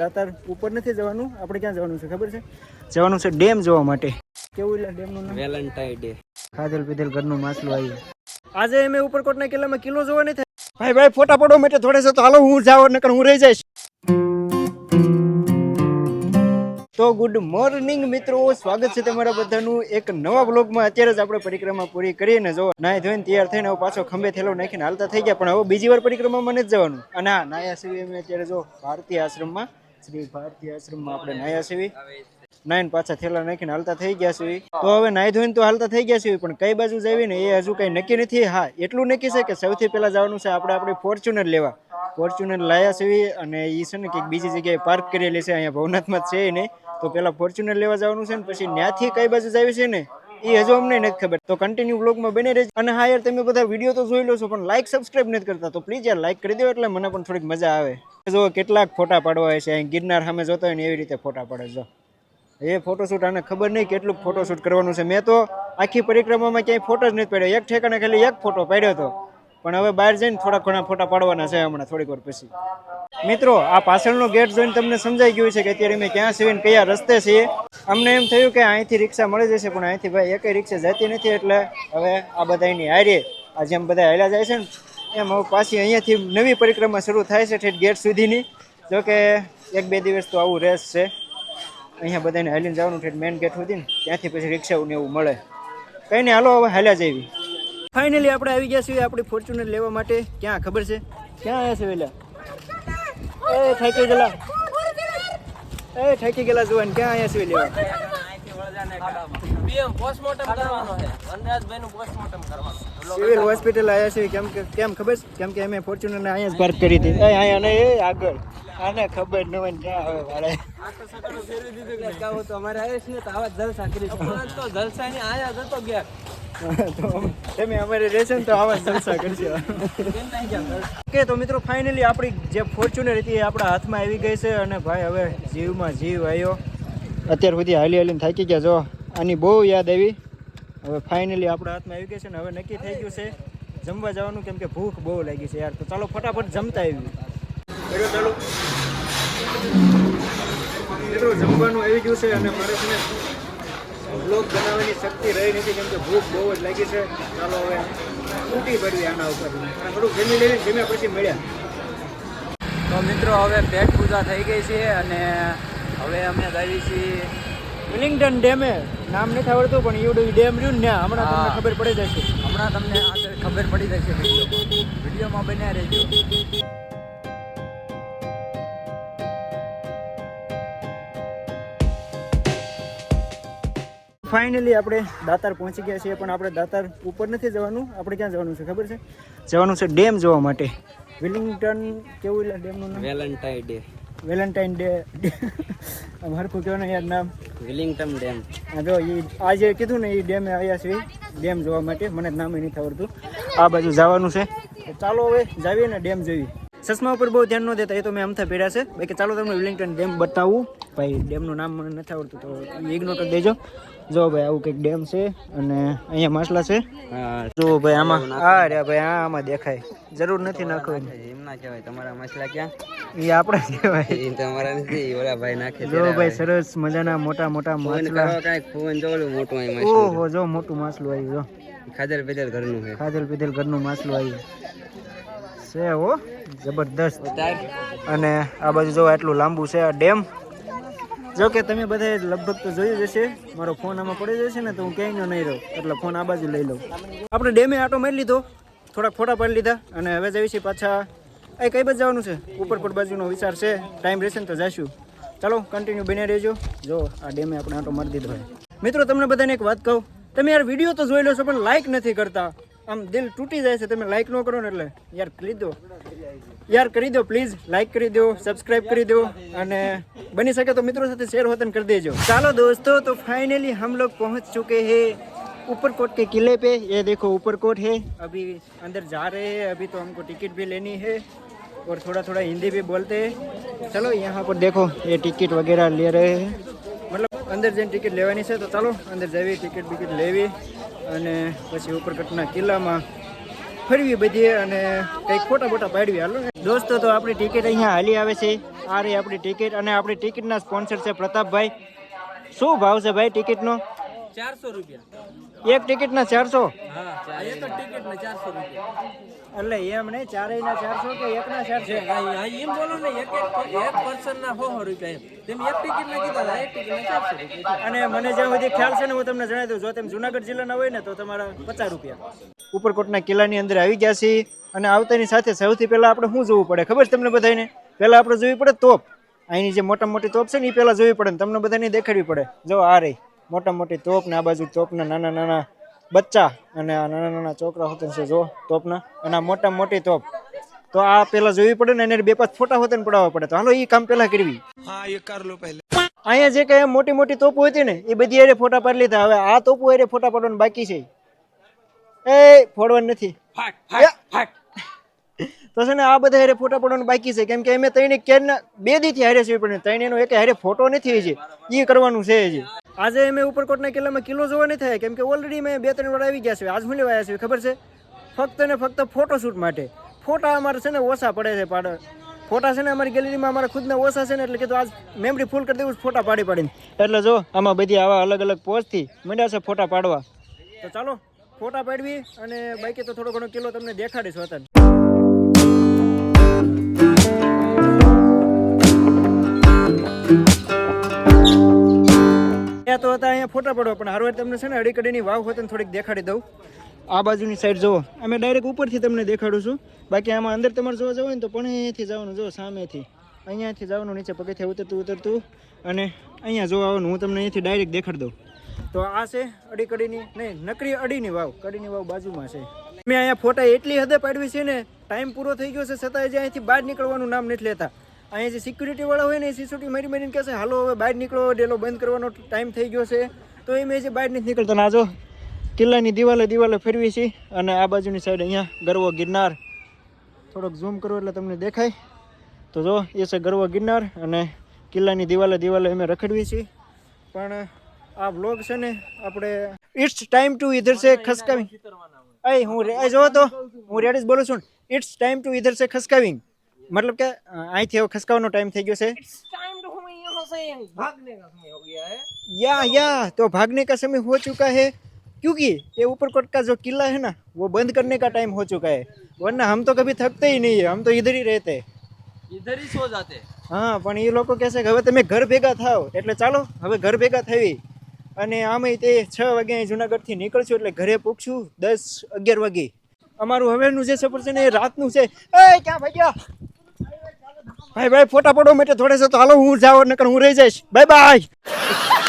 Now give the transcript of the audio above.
દાતાર ઉપર નથી જવાનું આપણે ક્યાં જવાનું છે ખબર છે? જવાનું છે ડેમ જોવા માટે. કેવું એટલે ડેમનું નામ? Valentine day. ખાધેલ પીધેલ ઘરનું માછલું આવ્યું આજે અમે ઉપરકોટના કિલ્લામાં કિલ્લો જોવા નહીં થાય ભાઈ ભાઈ ફોટા પડો માટે થોડે છે તો હાલો હું જાવ નકર હું રહી જઈશ. તો ગુડ મોર્નિંગ મિત્રો સ્વાગત છે તમારા બધાનું એક નવા બ્લોગમાં અત્યારે જ આપણે પરિક્રમા પૂરી કરીને જો નાય ધોઈને તૈયાર થઈને હવે પાછો ખંભે થેલો નાખીને હાલતા થઈ ગયા પણ હવે બીજી વાર પરિક્રમામાં નથી જવાનું. અને હા નાયા સેવી અમે અત્યારે જો ભારતીય આશ્રમમાં શ્રી ભારતીય આશ્રમમાં આપણે નાયા સેવી નાઈન પાછા થેલા નાખીને હાલતા થઈ ગયા છે તો હવે નાઈ ધોઈને તો હાલતા થઈ ગયા છે પણ કઈ બાજુ જવી ને એ હજુ કઈ નક્કી નથી. હા એટલું નક્કી છે કે સૌથી પહેલા જવાનું છે આપણે આપણી ફોર્ચ્યુનર લેવા. ફોર્ચ્યુનર લાયા છે અને એ છે ને કંઈક બીજી જગ્યાએ પાર્ક કરેલી છે અહીંયા ભવનાથમાં છે નહીં. તો પેલા ફોર્ચ્યુનર લેવા જવાનું છે ને પછી ત્યાંથી કઈ બાજુ જવી છે ને? એ હજુ અમને નથી ખબર. તો કન્ટિન્યુ બ્લોગમાં બની રહેજો. અને હા યાર, તમે બધા વીડિયો તો જોઈ લો છો, પણ લાઈક સબસ્ક્રાઇબ નથી કરતા. તો પ્લીઝ યાર લાઈક કરી દો એટલે મને પણ થોડીક મજા આવે. જો કેટલાક ફોટા પાડવા હોય છે, અહીં ગિરનાર સામે જોતો હોય ને એવી રીતે ફોટા પાડે જો એ ફોટોશૂટ આને ખબર નહીં કેટલું ફોટોશૂટ કરવાનું છે. મેં તો આખી પરિક્રમામાં ક્યાંય ફોટો જ નથી પાડ્યો. એક ઠેકાણે ખાલી એક ફોટો પાડ્યો હતો. પણ હવે બહાર જઈને થોડા ઘણા ફોટા પાડવાના છે હમણાં થોડીક વાર પછી. મિત્રો, આ પાછળનો ગેટ જોઈને તમને સમજાઈ ગયું છે કે અત્યારે અમે ક્યાં છીએ ને કયા રસ્તે છીએ. અમને એમ થયું કે અહીંથી રિક્ષા મળી જશે, પણ અહીંથી ભાઈ એકે રિક્ષા જતી નથી, એટલે હવે આ બધા એની હારે આ જેમ બધા હાલ્યા જાય છે ને, એમ હવે પાછી અહીંયાથી નવી પરિક્રમા શરૂ થાય છે ઠેઠ ગેટ સુધીની. જો કે એક બે દિવસ તો આવું રેસ છે. અહીંયા બધાને હાલીને જવાનું ઠેઠ મેઇન ગેટ સુધી ને, ત્યાંથી પછી રિક્ષાઓને એવું મળે. કંઈ નહીં હાલો, હવે હાલ્યા જઈવી ફાઇનલી આપણે આવી ગયા છીએ આપણી ફોર્ચ્યુનર લેવા માટે. ક્યાં ખબર છે? ક્યાં આવ્યા છે વેલા? એ થાકી ગયેલા. એ થાકી ગયેલા જુવાન ક્યાં આવ્યા છે લેવા સિવિલ હોસ્પિટલ આવ્યા છે. કેમ કેમ ખબર છે? કેમ કે અમે ફોર્ચ્યુનર ને અહીંયા જ પાર્ક કરી હતી. અહીંયા ને એ આગળ. આને ખબર ન હોય ક્યાં આવે અમારે તો જલસા કરી તો જલસા ની આયા જતો ગયા તો તમે અમારે રહેશે ને તો આવા જલસા કરશે. ઓકે તો મિત્રો ફાઇનલી આપણી જે ફોર્ચ્યુનર હતી એ આપણા હાથમાં આવી ગઈ છે અને ભાઈ હવે જીવમાં જીવ આવ્યો. અત્યાર સુધી હાલી હાલીને થાકી ગયા. જો આની બહુ યાદ આવી. હવે ફાઇનલી આપણા હાથમાં આવી ગઈ છે ને હવે નક્કી થઈ ગયું છે જમવા જવાનું કેમ કે ભૂખ બહુ લાગી છે યાર. તો ચાલો ફટાફટ જમતા આવી ચાલો મિત્રો જમવાનું આવી ગયું છે અને મારે બ્લોગ બનાવવાની શક્તિ રહી નથી કેમ કે ભૂખ બહુ જ લાગી છે. ચાલો હવે તૂટી પડવી આના ઉપર. અને થોડુંક જમી લઈને જમ્યા પછી મળ્યા. તો મિત્રો હવે પેટ પૂજા થઈ ગઈ છે અને હવે અમે જઈએ છીએ વિલિંગ્ટન ડેમે. નામ નથી આવડતું પણ એવું ડેમ રહ્યું ને હમણાં તમને ખબર પડી જશે. હમણાં તમને આગળ ખબર પડી જશે વિડીયોમાં બન્યા રહેજો. ફાઇનલી આપણે દાતાર પહોંચી ગયા છીએ પણ આપણે દાતાર ઉપર નથી જવાનું આપણે ક્યાં જવાનું છે ખબર છે? જવાનું છે ડેમ જોવા માટે. વિલિંગ્ટન કેવું એટલે ડેમનું નામ? Valentine day. વેલેન્ટાઇન ડે હરખું કહેવાનું યાર નામ. Wellington dam. હા જો એ આ જે કીધું ને એ ડેમે આવ્યા છે ડેમ જોવા માટે મને નામ નથી આવડતું. આ બાજુ જવાનું છે. ચાલો હવે જાવીએ ને ડેમ જોઈએ ચશ્મા ઉપર બહુ ધ્યાન ન દેતા એ તો મેં અમથા પહેર્યા છે. બાકી ચાલો તમને વિલિંગ્ટન ડેમ બતાવું. ભાઈ ડેમનું નામ મને નથી આવડતું તો ઇગ્નોર કરી દેજો. જો ભાઈ આવું કંઈક ડેમ છે અને અહીંયા માછલા છે. જો ભાઈ આમાં આ રે ભાઈ આ આમાં દેખાય. જરૂર નથી નાખવાની એમના કહેવાય. તમારા માછલા ક્યાં? એ આપણે કહેવાય. એ તમારા નથી ઓલા ભાઈ નાખે જો ભાઈ સરસ મજાના મોટા મોટા માછલા. કાંઈક ફોન જોલું મોટું ઓહો જો મોટું માછલું આવ્યું જો. ખાધર પેદલ ઘરનું છે. ખાધેલ પીધેલ ઘરનું માછલું આવ્યું છે હો જબરદસ્ત. અને આ બાજુ જો આટલું લાંબુ છે આ ડેમ. જો કે તમે બધાએ લગભગ તો જોયું જ હશે, મારો ફોન આમાં પડી જશે ને તો હું ક્યાંય નહીં રહું, એટલે ફોન આ બાજુ લઈ લઉં. આપણે ડેમે આટો મારી લીધો, થોડાક ફોટા પાડી લીધા અને હવે જઈએ છીએ પાછા એ કઈ બાજુ જવાનું છે? ઉપરપટ બાજુનો વિચાર છે ટાઈમ રહેશે ને તો જઈશું ચાલો કન્ટિન્યુ બને રહેજો. જો, આ ડેમે આપણે આટો મારી દીધો મિત્રો, તમને બધાને એક વાત કહું, તમે યાર વીડિયો તો જોઈ લો છો પણ લાઈક નથી કરતા. આમ દિલ તૂટી જાય છે, તમે લાઈક ન કરો ને એટલે, યાર લીધો યાર કરી દો પ્લીઝ લાઇક કરી દો સબસ્ક્રાઇબ કરી દો અને બની શકે તો મિત્રો સાથે શેર વતન कर दीजिए चलो दोस्तों तो फाइनली हम लोग पहुंच चुके हैं ऊपरकोट के किले पे ये देखो ऊपरकोट है अभी अंदर जा रहे हैं अभी तो हमको टिकट भी लेनी है और थोड़ा थोड़ा हिंदी भी बोलते हैं चलो यहाँ पर देखो ये टिकट वगैरह ले रहे हैं मतलब अंदर जैन टिकट लेवानी है तो चलो अंदर जाइए टिकट बिकट लेवी અને પછી ઉપરકટના કિલ્લામાં ફરવી બધી અને કંઈક ફોટા ફોટા પાડવી. હાલો. દોસ્તો, તો આપણી ટિકિટ અહીંયા હાલી આવે છે. આ રહી આપણી ટિકિટ અને આપણી ટિકિટના સ્પોન્સર છે પ્રતાપભાઈ. શું ભાવ છે ભાઈ ટિકિટનો? ચારસો રૂપિયા. એક ચારસો? એક ટિકિટ ના ચારસો રૂપિયા. એટલે એમ નહીં ચારેયના ચારસો કે એકના ચારસો? છે હા, હા, એમ બોલો ને એક એક એક પર્સન ના સો સો રૂપિયા એમ. તેમ એક ટિકિટ ના કીધા એક ટિકિટ ના ચારસો રૂપિયા. અને મને જ્યાં સુધી ખ્યાલ છે ને હું તમને જણાવી દઉં જો તમે જુનાગઢ જિલ્લાના હોય ને તો તમારા પચાસ રૂપિયા. ઉપરકોટના કિલ્લાની અંદર આવી ગયા છીએ અને આવતાની સાથે સૌથી પહેલા આપણે શું જોવું પડે? ખબર છે તમને બધાને પહેલા આપણે જોવી પડે તોપ. અહીંની જે મોટા મોટી તોપ છે ને એ પહેલાં જોવી પડે ને તમને બધાને દેખાડવી પડે. જો આ રહી. મોટા મોટી તોપ ને આ બાજુ તોપના નાના નાના બચ્ચા અને આ નાના નાના છોકરા હોતા છે જો તોપના અને આ મોટા મોટી તોપ. તો આ પેલા જોવી પડે ને એને બે પાંચ ફોટા હોતા ને પડાવવા પડે. તો હાલો એ કામ પેલા કરવી. અહીંયા જે કઈ મોટી મોટી તોપો હતી ને એ બધી હારે ફોટા પાડી લીધા. હવે આ તોપો હારે ફોટા પાડવાનું બાકી છે. એ ફોડવાનું નથી. તો છે ને આ બધા હારે ફોટા પાડવાનું બાકી છે. કેમ કે અમે ત્રણે કેરના બે દીથી હારે છે પણ એનો એક હારે ફોટો નથી હજી. એ કરવાનું છે હજી. આજે અમે ઉપરકોટના કિલ્લામાં કિલ્લો જોવા નહીં થાય, કેમ કે ઓલરેડી મેં બે ત્રણ વાર આવી ગયા છે આજ હું લેવા આવ્યા છે, ખબર છે? ફક્ત ને ફક્ત ફોટોશૂટ માટે. ફોટા અમારે છે ને ઓછા પડે છે પાડ ફોટા છે ને અમારી ગેલેરીમાં અમારા ખુદના ઓછા છે ને એટલે કીધું આજ મેમરી ફૂલ કરી દેવું ફોટા પાડી પાડીને. એટલે જો, આમાં બધી આવા અલગ અલગ પોઝથી મંડ્યા છે ફોટા પાડવા. તો ચાલો, ફોટા પાડવી અને બાકી તો થોડો ઘણો કિલો તમને દેખાડીશ હતા તો હતા અહીંયા ફોટા પડવા, પણ હારવાર તમને છે ને અડીકડીની વાવ હોય ને થોડીક દેખાડી દઉં. આ બાજુની સાઈડ જુઓ. અમે ડાયરેક્ટ ઉપરથી તમને દેખાડું છું. બાકી આમાં અંદર તમારે જોવા જવું હોય ને તો પણ અહીંયાથી જવાનું જો સામેથી. અહીંયાથી જવાનું, નીચે પગથિયા ઉતરતું ઉતરતું. અને અહીંયા જોવા આવવાનું હું તમને અહીંયાથી ડાયરેક્ટ દેખાડી દઉં. તો આ છે અડી કડીની નહીં, નકરી અડીની વાવ. કડીની વાવ બાજુમાં છે. મેં અહીંયા ફોટા એટલી હદે પાડવી છે ને, ટાઈમ પૂરો થઈ ગયો છે છતાં હજી અહીંથી બહાર નીકળવાનું નામ નથી લેતા. અહીંયા જે સિક્યુરિટી વાળા હોય ને એ સિક્યુરિટી મારી મારીને કહેશે હાલો હવે બહાર નીકળો ડેલો બંધ કરવાનો ટાઈમ થઈ ગયો છે. તો એ મેં જે બહાર નથી નીકળતા ને આજો કિલ્લાની દિવાલે દિવાલે ફેરવી છે અને આ બાજુની સાઈડ અહીંયા ગરવો ગિરનાર. થોડોક ઝૂમ કરો એટલે તમને દેખાય. તો જો એ છે ગરવો ગિરનાર અને કિલ્લાની દિવાલે દિવાલે અમે રખડવી છીએ. પણ આ વ્લોગ છે ને આપણે ઇટ્સ ટાઈમ ટુ ઇધર સે ખસકાવી અહીં હું જો તો હું રેડીઝ બોલું છું ઇટ્સ ટાઈમ ટુ ઇધર સે ખસકાવિંગ मतलब કે અ, અહીંથી હવે ખસકાવાનો ટાઈમ થઈ ગયો છે टाइम तो हमें यहाँ से भागने का समय हो गया है या या तो भागने का समय हो चुका है क्योंकि ये ऊपरकोट का जो किला है ना वो बंद करने का टाइम हो चुका है वरना हम तो कभी थकते ही नहीं है हम तो इधर ही रहते हैं. इधर ही सो जाते હા પણ એ લોકો કહેશે કે હવે તમે ઘર ભેગા થાવ એટલે ચાલો હવે ઘર ભેગા થવી અને આમે તે છ વાગે અહીં જુનાગઢથી નીકળશું એટલે ઘરે પૂછશું દસ અગિયાર વાગે અમારું હવેનું જે સફર છે ને એ રાતનું છે એ ક્યાં ભાગ્યા ભાઈ ભાઈ, ફોટા પડો માટે થોડે છે, તો હાલો હું જાવ નકર હું રહી જઈશ. Bye bye.